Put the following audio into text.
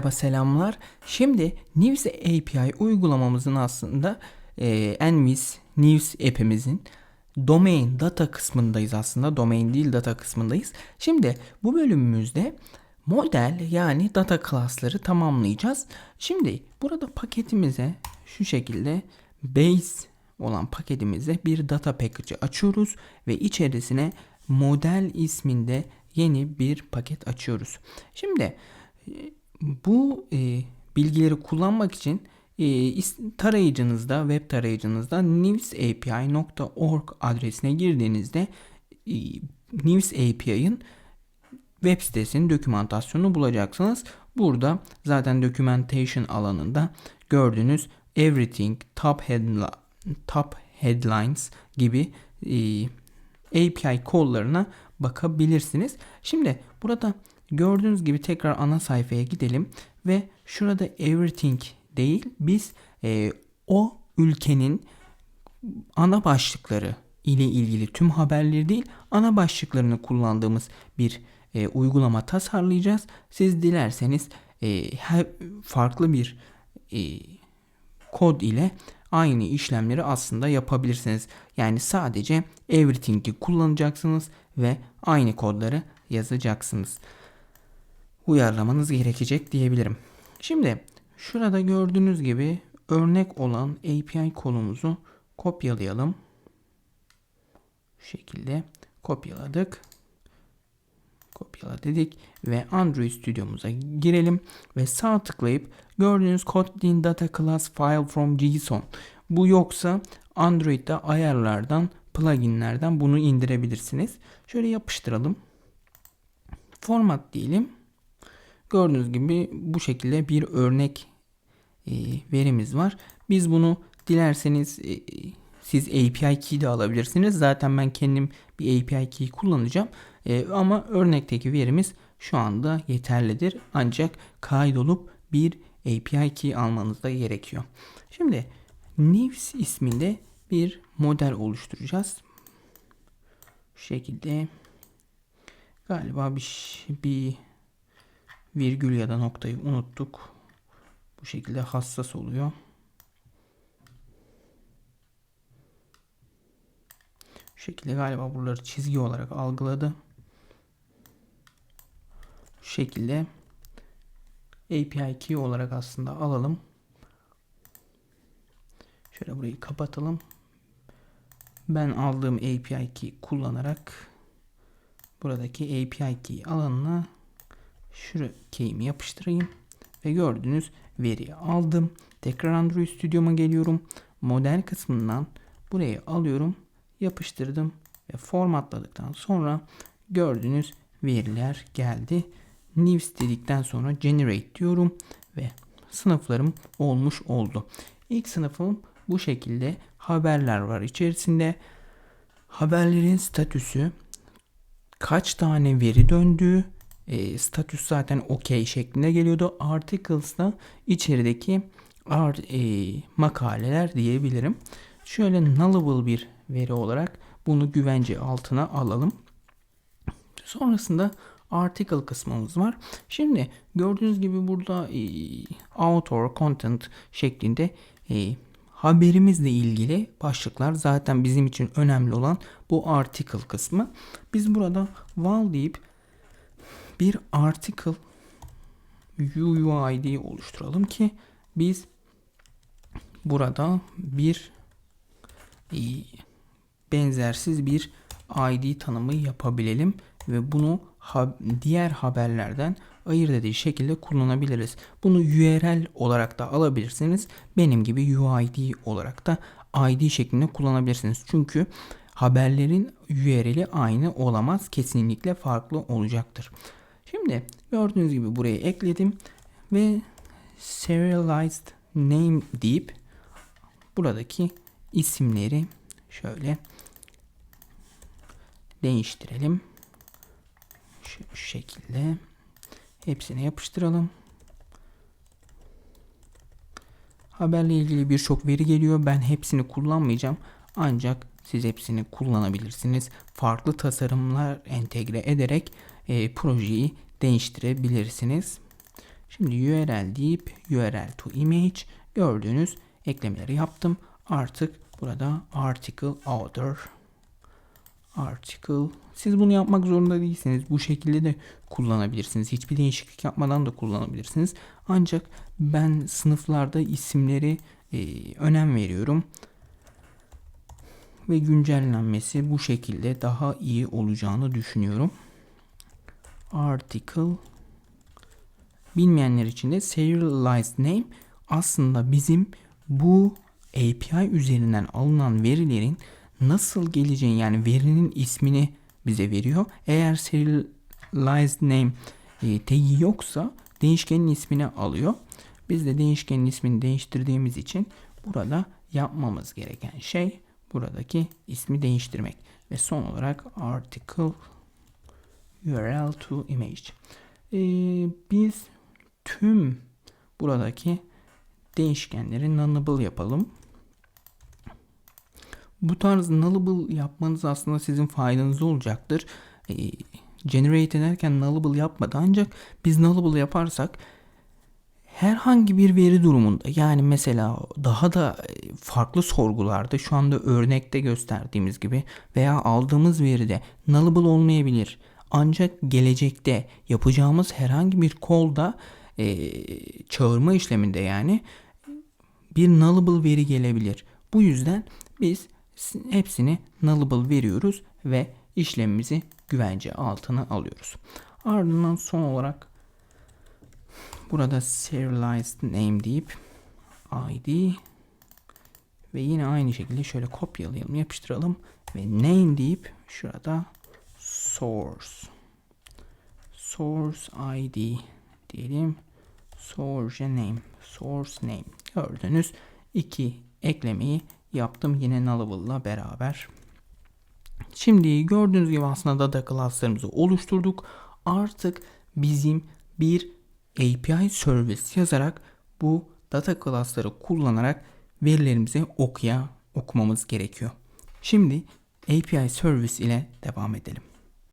Merhaba selamlar. Şimdi News API uygulamamızın aslında e, Envis News app'imizin domain data kısmındayız aslında. Domain değil data kısmındayız. Şimdi bu bölümümüzde model yani data class'ları tamamlayacağız. Şimdi burada paketimize şu şekilde base olan paketimize bir data package açıyoruz ve içerisine model isminde yeni bir paket açıyoruz. Şimdi bu e, bilgileri kullanmak için e, tarayıcınızda, web tarayıcınızda newsapi.org adresine girdiğinizde e, News API'ın web sitesinin dokümantasyonunu bulacaksınız. Burada zaten documentation alanında gördüğünüz everything, top, headla- top headlines gibi e, API kollarına bakabilirsiniz. Şimdi burada gördüğünüz gibi tekrar ana sayfaya gidelim ve şurada everything değil biz e, o ülkenin ana başlıkları ile ilgili tüm haberleri değil ana başlıklarını kullandığımız bir e, uygulama tasarlayacağız. Siz dilerseniz e, her farklı bir e, kod ile aynı işlemleri aslında yapabilirsiniz. Yani sadece everything'i kullanacaksınız ve aynı kodları yazacaksınız. Uyarlamanız gerekecek diyebilirim. Şimdi şurada gördüğünüz gibi örnek olan API kolumuzu kopyalayalım. Şu şekilde kopyaladık. Dedik ve Android stüdyomuza girelim ve sağ tıklayıp gördüğünüz Kotlin Data Class File from JSON. Bu yoksa Android'de ayarlardan, pluginlerden bunu indirebilirsiniz. Şöyle yapıştıralım. Format diyelim. Gördüğünüz gibi bu şekilde bir örnek e, verimiz var. Biz bunu dilerseniz e, siz API key de alabilirsiniz. Zaten ben kendim bir API key kullanacağım. E, ama örnekteki verimiz şu anda yeterlidir. Ancak kaydolup bir API key almanız da gerekiyor. Şimdi News isminde bir model oluşturacağız. Şu şekilde galiba bir, bir virgül ya da noktayı unuttuk. Bu şekilde hassas oluyor. Şu şekilde galiba buraları çizgi olarak algıladı. Şekilde API key olarak aslında alalım. Şöyle burayı kapatalım. Ben aldığım API key kullanarak buradaki API key alanına şu key'imi yapıştırayım ve gördüğünüz veriyi aldım. Tekrar Android Studio'ma geliyorum. Model kısmından burayı alıyorum, yapıştırdım ve formatladıktan sonra gördüğünüz veriler geldi. News dedikten sonra generate diyorum ve sınıflarım olmuş oldu. İlk sınıfım bu şekilde haberler var içerisinde. Haberlerin statüsü kaç tane veri döndüğü, e, statüs zaten OK şeklinde geliyordu. Articles da içerideki art, e, makaleler diyebilirim. Şöyle nullable bir veri olarak bunu güvence altına alalım. Sonrasında article kısmımız var. Şimdi gördüğünüz gibi burada e, author content şeklinde e, haberimizle ilgili başlıklar zaten bizim için önemli olan bu article kısmı. Biz burada val deyip bir article UUID oluşturalım ki biz burada bir e, benzersiz bir ID tanımı yapabilelim ve bunu diğer haberlerden ayırt edici şekilde kullanabiliriz. Bunu URL olarak da alabilirsiniz. Benim gibi UID olarak da ID şeklinde kullanabilirsiniz. Çünkü haberlerin URL'i aynı olamaz. Kesinlikle farklı olacaktır. Şimdi gördüğünüz gibi buraya ekledim ve serialized name deyip buradaki isimleri şöyle değiştirelim. Şu şekilde hepsine yapıştıralım. Haberle ilgili birçok veri geliyor. Ben hepsini kullanmayacağım. Ancak siz hepsini kullanabilirsiniz. Farklı tasarımlar entegre ederek e, projeyi değiştirebilirsiniz. Şimdi URL deyip URL to image gördüğünüz eklemeleri yaptım. Artık burada article author article siz bunu yapmak zorunda değilsiniz. Bu şekilde de kullanabilirsiniz. Hiçbir değişiklik yapmadan da kullanabilirsiniz. Ancak ben sınıflarda isimleri e, önem veriyorum. Ve güncellenmesi bu şekilde daha iyi olacağını düşünüyorum. Article bilmeyenler için de serialized name aslında bizim bu API üzerinden alınan verilerin nasıl geleceğini yani verinin ismini bize veriyor. Eğer serialized name e, tagi yoksa değişkenin ismini alıyor. Biz de değişkenin ismini değiştirdiğimiz için burada yapmamız gereken şey buradaki ismi değiştirmek. Ve son olarak article URL to image. Ee, biz tüm buradaki değişkenleri nullable yapalım. Bu tarz nullable yapmanız aslında sizin faydanıza olacaktır. Ee, generate ederken nullable yapmadı ancak biz nullable yaparsak herhangi bir veri durumunda yani mesela daha da farklı sorgularda şu anda örnekte gösterdiğimiz gibi veya aldığımız veride nullable olmayabilir. Ancak gelecekte yapacağımız herhangi bir call'da e, çağırma işleminde yani bir nullable veri gelebilir. Bu yüzden biz hepsini nullable veriyoruz ve işlemimizi güvence altına alıyoruz. Ardından son olarak burada serialized name deyip id ve yine aynı şekilde şöyle kopyalayalım yapıştıralım ve name deyip şurada source source id diyelim source name source name gördünüz iki eklemeyi yaptım yine nullable'la beraber şimdi gördüğünüz gibi aslında data class'larımızı oluşturduk artık bizim bir API service yazarak bu data class'ları kullanarak verilerimizi okuya okumamız gerekiyor. Şimdi API service ile devam edelim.